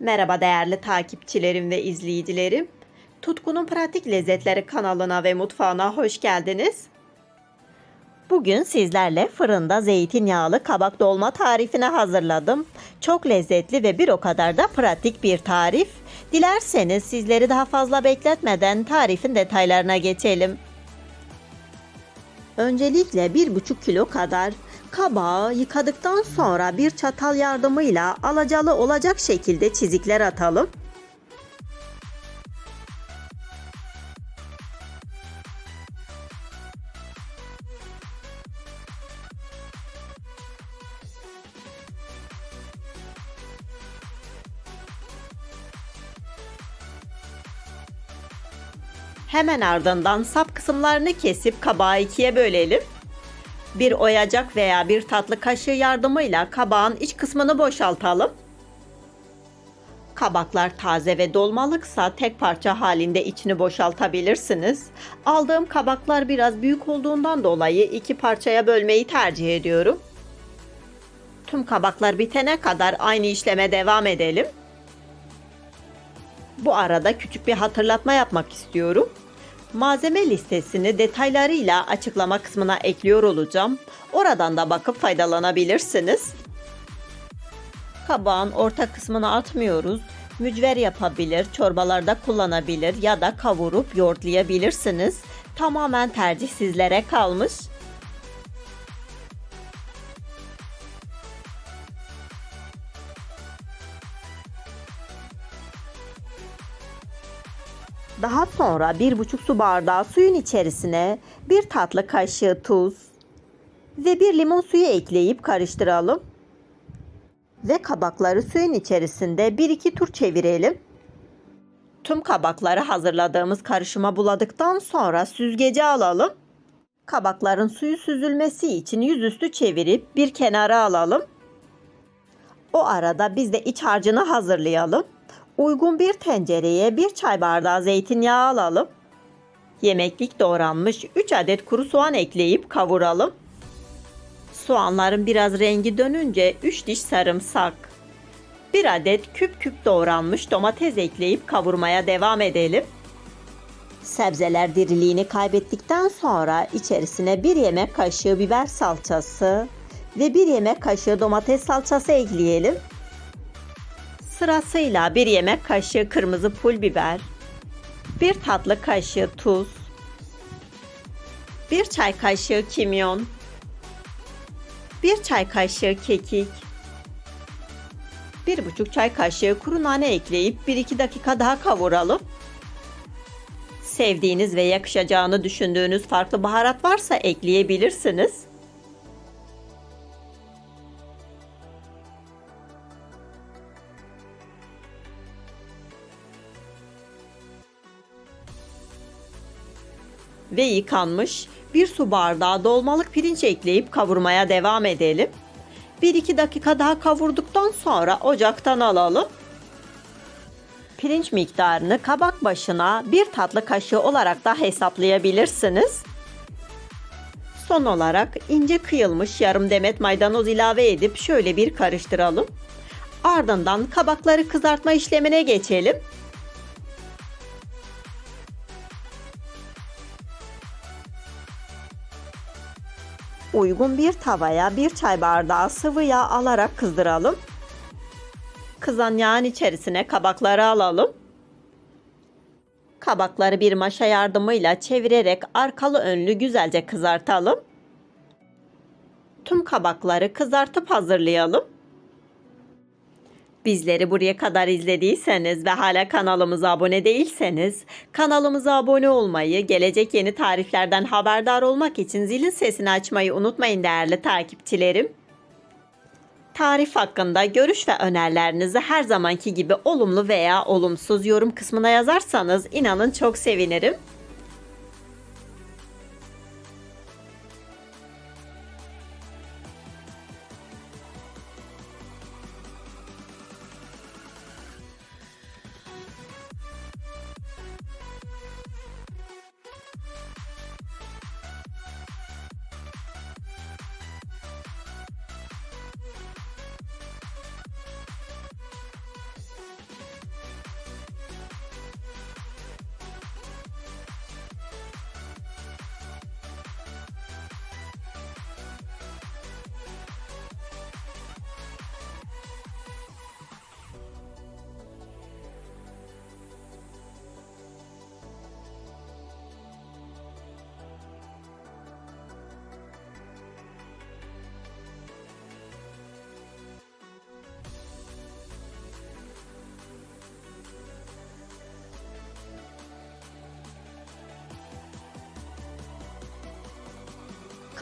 Merhaba değerli takipçilerim ve izleyicilerim. Tutkunun Pratik Lezzetleri kanalına ve mutfağına hoş geldiniz. Bugün sizlerle fırında zeytinyağlı kabak dolma tarifini hazırladım. Çok lezzetli ve bir o kadar da pratik bir tarif. Dilerseniz sizleri daha fazla bekletmeden tarifin detaylarına geçelim. Öncelikle 1,5 kilo kadar kabağı yıkadıktan sonra bir çatal yardımıyla alacalı olacak şekilde çizikler atalım. Hemen ardından sap kısımlarını kesip kabağı ikiye bölelim. Bir oyacak veya bir tatlı kaşığı yardımıyla kabağın iç kısmını boşaltalım. Kabaklar taze ve dolmalıksa tek parça halinde içini boşaltabilirsiniz. Aldığım kabaklar biraz büyük olduğundan dolayı iki parçaya bölmeyi tercih ediyorum. Tüm kabaklar bitene kadar aynı işleme devam edelim. Bu arada küçük bir hatırlatma yapmak istiyorum. Malzeme listesini detaylarıyla açıklama kısmına ekliyor olacağım. Oradan da bakıp faydalanabilirsiniz. Kabağın orta kısmını atmıyoruz. Mücver yapabilir, çorbalarda kullanabilir ya da kavurup yoğurtlayabilirsiniz. Tamamen tercih sizlere kalmış. Daha sonra bir buçuk su bardağı suyun içerisine bir tatlı kaşığı tuz ve bir limon suyu ekleyip karıştıralım. Ve kabakları suyun içerisinde 1-2 tur çevirelim. Tüm kabakları hazırladığımız karışıma buladıktan sonra süzgece alalım. Kabakların suyu süzülmesi için yüzüstü çevirip bir kenara alalım. O arada biz de iç harcını hazırlayalım. Uygun bir tencereye bir çay bardağı zeytinyağı alalım. Yemeklik doğranmış 3 adet kuru soğan ekleyip kavuralım. Soğanların biraz rengi dönünce 3 diş sarımsak, 1 adet küp küp doğranmış domates ekleyip kavurmaya devam edelim. Sebzeler diriliğini kaybettikten sonra içerisine 1 yemek kaşığı biber salçası ve 1 yemek kaşığı domates salçası ekleyelim. Sırasıyla 1 yemek kaşığı kırmızı pul biber, 1 tatlı kaşığı tuz, 1 çay kaşığı kimyon, 1 çay kaşığı kekik, 1,5 çay kaşığı kuru nane ekleyip 1-2 dakika daha kavuralım. Sevdiğiniz ve yakışacağını düşündüğünüz farklı baharat varsa ekleyebilirsiniz. Ve yıkanmış bir su bardağı dolmalık pirinç ekleyip kavurmaya devam edelim. 1-2 dakika daha kavurduktan sonra ocaktan alalım. Pirinç miktarını kabak başına bir tatlı kaşığı olarak da hesaplayabilirsiniz. Son olarak ince kıyılmış yarım demet maydanoz ilave edip şöyle bir karıştıralım. Ardından kabakları kızartma işlemine geçelim. Uygun bir tavaya bir çay bardağı sıvı yağ alarak kızdıralım. Kızan yağın içerisine kabakları alalım. Kabakları bir maşa yardımıyla çevirerek arkalı önlü güzelce kızartalım. Tüm kabakları kızartıp hazırlayalım. Bizleri buraya kadar izlediyseniz ve hala kanalımıza abone değilseniz kanalımıza abone olmayı, gelecek yeni tariflerden haberdar olmak için zilin sesini açmayı unutmayın değerli takipçilerim. Tarif hakkında görüş ve önerilerinizi her zamanki gibi olumlu veya olumsuz yorum kısmına yazarsanız inanın çok sevinirim.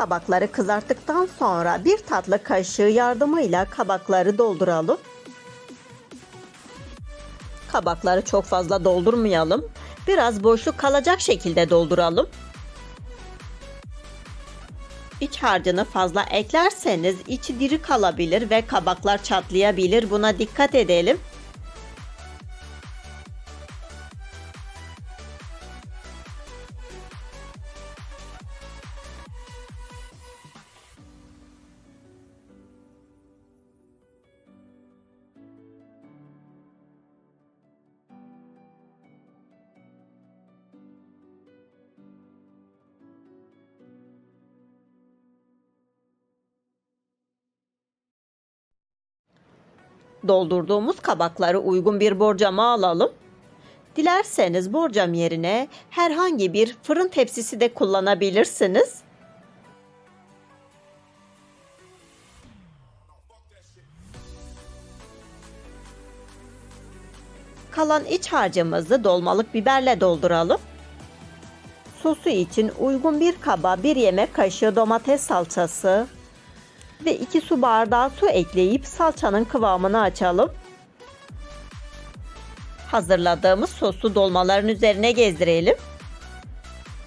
Kabakları kızarttıktan sonra bir tatlı kaşığı yardımıyla kabakları dolduralım. Kabakları çok fazla doldurmayalım. Biraz boşluk kalacak şekilde dolduralım. İç harcını fazla eklerseniz içi diri kalabilir ve kabaklar çatlayabilir. Buna dikkat edelim. Doldurduğumuz kabakları uygun bir borcama alalım. Dilerseniz borcam yerine herhangi bir fırın tepsisi de kullanabilirsiniz. Kalan iç harcımızı dolmalık biberle dolduralım. Sosu için uygun bir kaba bir yemek kaşığı domates salçası ve 2 su bardağı su ekleyip salçanın kıvamını açalım. Hazırladığımız sosu dolmaların üzerine gezdirelim.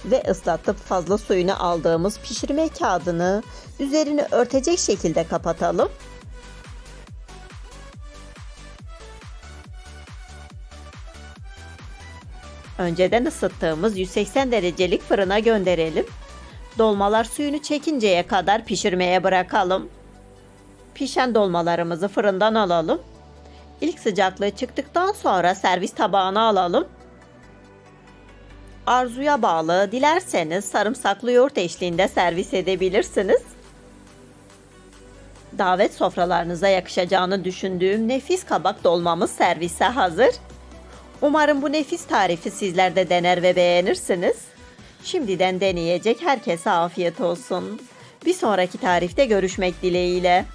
Ve ıslatıp fazla suyunu aldığımız pişirme kağıdını üzerini örtecek şekilde kapatalım. Önceden ısıttığımız 180 derecelik fırına gönderelim. Dolmalar suyunu çekinceye kadar pişirmeye bırakalım. Pişen dolmalarımızı fırından alalım. İlk sıcaklığı çıktıktan sonra servis tabağına alalım. Arzuya bağlı dilerseniz sarımsaklı yoğurt eşliğinde servis edebilirsiniz. Davet sofralarınıza yakışacağını düşündüğüm nefis kabak dolmamız servise hazır. Umarım bu nefis tarifi sizler de dener ve beğenirsiniz. Şimdiden deneyecek herkese afiyet olsun. Bir sonraki tarifte görüşmek dileğiyle.